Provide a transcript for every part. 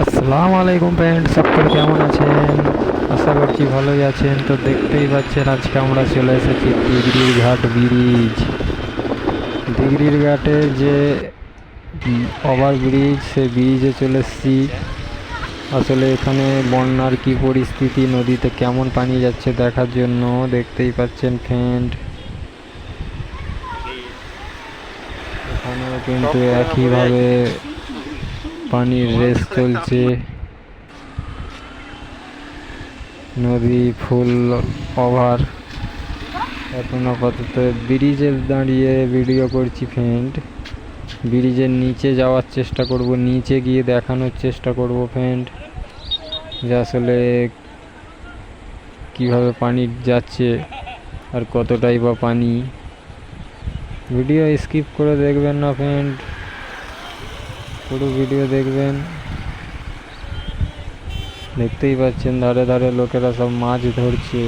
আসসালামু আলাইকুম ফ্রেন্ড সকল কেমন আছেন? আশা করছি ভালোই আছেন। তো দেখতেই পাচ্ছেন আজকে আমরা চলে এসেছি দিগড়ির ঘাট ব্রিজ দিগড়ির ঘাটের যে ওভার ব্রিজ সেই ব্রিজে চলে এসেছি। আসলে এখানে বন্যার কি পরিস্থিতি নদীতে কেমন পানি যাচ্ছে দেখার জন্য দেখতেই পাচ্ছেন ফ্রেন্ড এখানেও কিন্তু একইভাবে পানির রেস চলছে। নদী ফুল ওভার। এখন আপাতত ব্রিজে দাঁড়িয়ে ভিডিও করছি ফ্রেন্ড ব্রিজের নিচে যাওয়ার চেষ্টা করব, নিচে গিয়ে দেখানোর চেষ্টা করব ফ্রেন্ড যে আসলে কীভাবে পানি যাচ্ছে আর কতটাই বা পানি। ভিডিও স্কিপ করে দেখবেন না ফ্রেন্ড পুরো ভিডিও দেখবেন। দেখতেই পাচ্ছেন, ধারে ধারে লোকেরা সব মাছ ধরছে।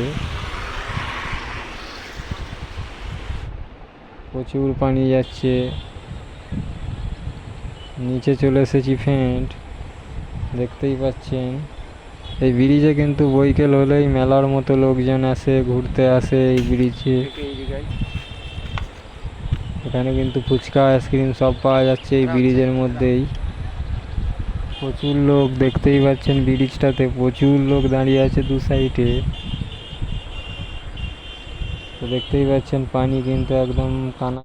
প্রচুর পানি যাচ্ছে। নিচে চলে এসেছি ফ্রেন্ড দেখতেই পাচ্ছেন। এই ব্রিজে কিন্তু বৈকেল হলেই মেলার মতো লোকজন আসে, ঘুরতে আসে এই ব্রিজে এখানে কিন্তু ফুচকা আইসক্রিম সব পাওয়া যাচ্ছে এই ব্রিজের মধ্যেই। প্রচুর লোক দেখতেই পাচ্ছেন ব্রিজটাতে প্রচুর লোক দাঁড়িয়ে আছে দু সাইডে। তো দেখতেই পাচ্ছেন পানি কিন্তু একদম কানা